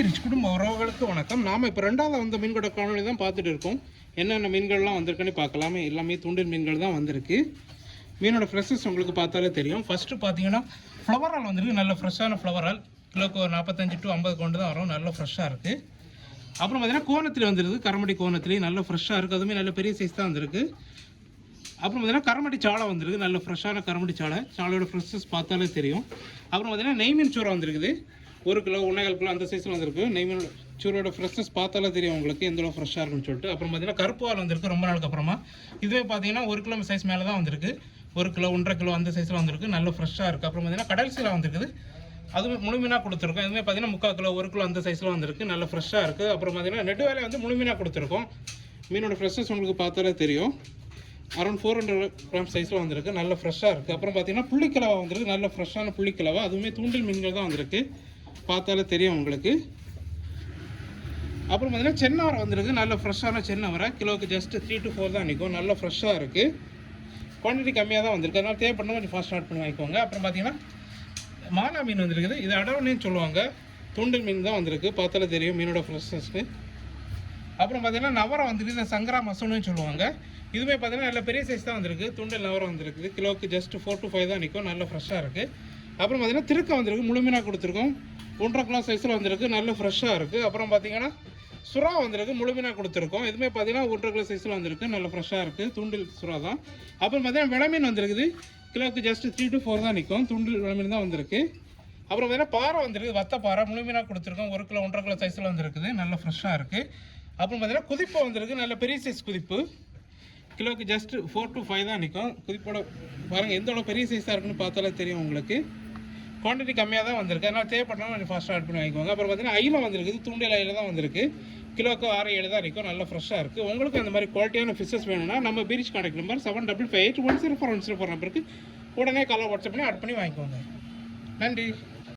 Rich குடும்ப உறவுகளுக்கு வணக்கம். நாம் இப்போ ரெண்டாவது வந்த மீன்கோட காணொலி தான் பார்த்துட்டு இருக்கோம். என்னென்ன மீன்கள்லாம் வந்திருக்குன்னு பார்க்கலாமே. எல்லாமே தூண்டில் மீன்கள் தான் வந்திருக்கு. மீனோட ஃப்ரெஷ்ஷஸ் உங்களுக்கு பார்த்தாலே தெரியும். ஃபஸ்ட்டு பார்த்தீங்கன்னா ஃப்ளவர் ஆல் வந்திருக்கு. நல்ல ஃப்ரெஷ்ஷான ஃப்ளவர் ஆல். கிலோக்கு ஒரு நாற்பத்தஞ்சு டு ஐம்பது கொண்டு தான் வரும். நல்ல ஃப்ரெஷ்ஷாக இருக்குது அப்புறம் பார்த்தீங்கன்னா கோணத்தில் வந்துருக்கு கரமடி கோணத்துலேயும் நல்ல ஃப்ரெஷ்ஷாக இருக்குது அதுவுமே நல்ல பெரிய சைஸ் தான் வந்திருக்கு. அப்புறம் பார்த்தீங்கன்னா கரமடி சாலை வந்திருக்கு. நல்ல ஃப்ரெஷ்ஷான கரமடி சாலை. சாலையோட ஃப்ரெஷ்ஷஸ் பார்த்தாலே தெரியும். அப்புறம் பார்த்தீங்கன்னா நெய்மீன் சூறா வந்திருக்குது. ஒரு கிலோ ஒன்றேகால் கிலோ அந்த சைஸில் வந்திருக்கு. நெய்மீன் சூரோட ஃப்ரெஷ்னஸ் பார்த்தாலே தெரியும் உங்களுக்கு எந்த அளவு ஃப்ரெஷ்ஷாக இருக்குன்னு சொல்லிட்டு. அப்புறம் பார்த்தீங்கன்னா கருப்பு வால் வந்திருக்கு ரொம்ப நாளுக்கு அப்புறமா. இதுவே பார்த்தீங்கன்னா ஒரு கிலோ சைஸ் மேலே தான் வந்திருக்கு. ஒரு கிலோ ஒன்றரை கிலோ அந்த சைஸில் வந்திருக்கு. நல்ல ஃப்ரெஷ்ஷாக இருக்குது அப்புறம் பார்த்தீங்கன்னா கடல் சீலா வந்திருக்குது. அதுவும் முழுமீனாக கொடுத்துருக்கோம். இதுவுமே பார்த்தீங்கன்னா முக்கால் கிலோ ஒரு கிலோ அந்த சைஸில் வந்திருக்கு. நல்ல ஃப்ரெஷ்ஷாக இருக்குது அப்புறம் பார்த்தீங்கன்னா நெட்டு வேலை வந்து முழுமீனாக கொடுத்துருக்கோம். மீனோட ஃப்ரெஷ்ஷஸ் உங்களுக்கு பார்த்தாலே தெரியும். அரௌண்ட் ஃபோர் ஹண்ட்ரட் கிராம் சைஸில் வந்திருக்கு. நல்ல ஃப்ரெஷ்ஷாக இருக்குது அப்புறம் பார்த்தீங்கன்னா புள்ளிக்கிழவா வந்திருக்கு. நல்ல ஃப்ரெஷ்ஷான புள்ளிக்கிழவா. அதுவுமே தூண்டில் மீன்கள் தான் வந்திருக்கு. பார்த்தாலே தெரியும் உங்களுக்கு. அப்புறம் பார்த்தீங்கன்னா சென்னவரை வந்திருக்கு. நல்ல ஃப்ரெஷ்ஷான சென்னவரை கிலோவுக்கு ஜஸ்ட் த்ரீ டு ஃபோர் தான் நிற்கும் நல்ல ஃப்ரெஷ்ஷாக இருக்குது குவான்டிட்டி கம்மியாக தான் வந்திருக்கு. அதனால் தேவைப்படணும் கொஞ்சம் ஃபாஸ்ட் ஸ்டார்ட் பண்ணி வாங்கிக்கோங்க. அப்புறம் பார்த்தீங்கன்னா மாலா மீன் வந்திருக்குது. இது அடவுன்னு சொல்லுவாங்க. தூண்டில் மீன் தான் வந்திருக்கு. பார்த்தாலே தெரியும். மீனோட ஃப்ரெஷ்ஷஸ்க்கு அப்புறம் பார்த்தீங்கன்னா நவரம் வந்துருக்கு இந்த சங்கரா மசோன்னு சொல்லுவாங்க. இதுவுமே பார்த்தீங்கன்னா நல்ல பெரிய சைஸ் தான் வந்திருக்கு. துண்டல் நவரம் வந்திருக்குது. கிலோவுக்கு ஜஸ்ட் ஃபோர் டு ஃபைவ் தான் நிற்கும் நல்ல ஃப்ரெஷ்ஷாக இருக்குது அப்புறம் பார்த்தீங்கன்னா திருக்க வந்திருக்கு. முழுமையாக கொடுத்துருக்கோம். ஒன்றரை கிலோ சைஸில் வந்திருக்கு. நல்ல ஃப்ரெஷ்ஷாக இருக்குது அப்புறம் பார்த்தீங்கன்னா சுறா வந்திருக்கு. முழுமையாக கொடுத்துருக்கோம். இதுவுமே பார்த்தீங்கன்னா ஒன்றரை கிலோ சைஸில் வந்திருக்கு. நல்ல ஃப்ரெஷ்ஷாக இருக்குது துண்டில் சுறா தான். அப்புறம் பார்த்தீங்கன்னா விளமீன் வந்திருக்குது. கிலோவுக்கு ஜஸ்ட் த்ரீ டு ஃபோர் தான் நிற்கும் துண்டில் விளமீன் தான் வந்திருக்கு. அப்புறம் பார்த்தீங்கன்னா பாறை வந்திருக்கு வத்த பாறை. முழுமையாக கொடுத்துருக்கோம். ஒரு கிலோ ஒன்றரை கிலோ சைஸில் வந்திருக்குது. நல்ல ஃப்ரெஷ்ஷாக இருக்குது அப்புறம் பார்த்தீங்கன்னா குதிப்பு வந்திருக்கு. நல்ல பெரிய சைஸ் குதிப்பு. கிலோக்கு ஜஸ்ட் ஃபோர் டு ஃபைவ் தான் நிற்கும் குதிப்போட பாருங்கள் எந்த அளவு பெரிய சைஸாக இருக்குன்னு பார்த்தாலே தெரியும் உங்களுக்கு. குவான்டிட்டி கம்மியாக தான் வந்திருக்கு. அதனால் தேவைப்பட்டாலும் கொஞ்சம் ஃபாஸ்ட்டாக ஆட் பண்ணி வாங்கிக்கோங்க. அப்புறம் பார்த்தீங்கன்னா ஐமா வந்திருக்கு தூண்டில் ஐயில் தான் வந்திருக்கு. கிலோக்கு ஆறு ஏழு தான் இருக்கும். நல்லா ஃப்ரெஷ்ஷாக இருக்குது உங்களுக்கு அந்த மாதிரி குவாலிட்டியான ஃபிஷஸ் வேணும்னா நம்ம beach contact number seven double five eight one zero four one zero four நம்பருக்கு உடனே காலை வாட்ஸ்அப் பண்ணி ஆட் பண்ணி வாங்கிக்கோங்க. நன்றி.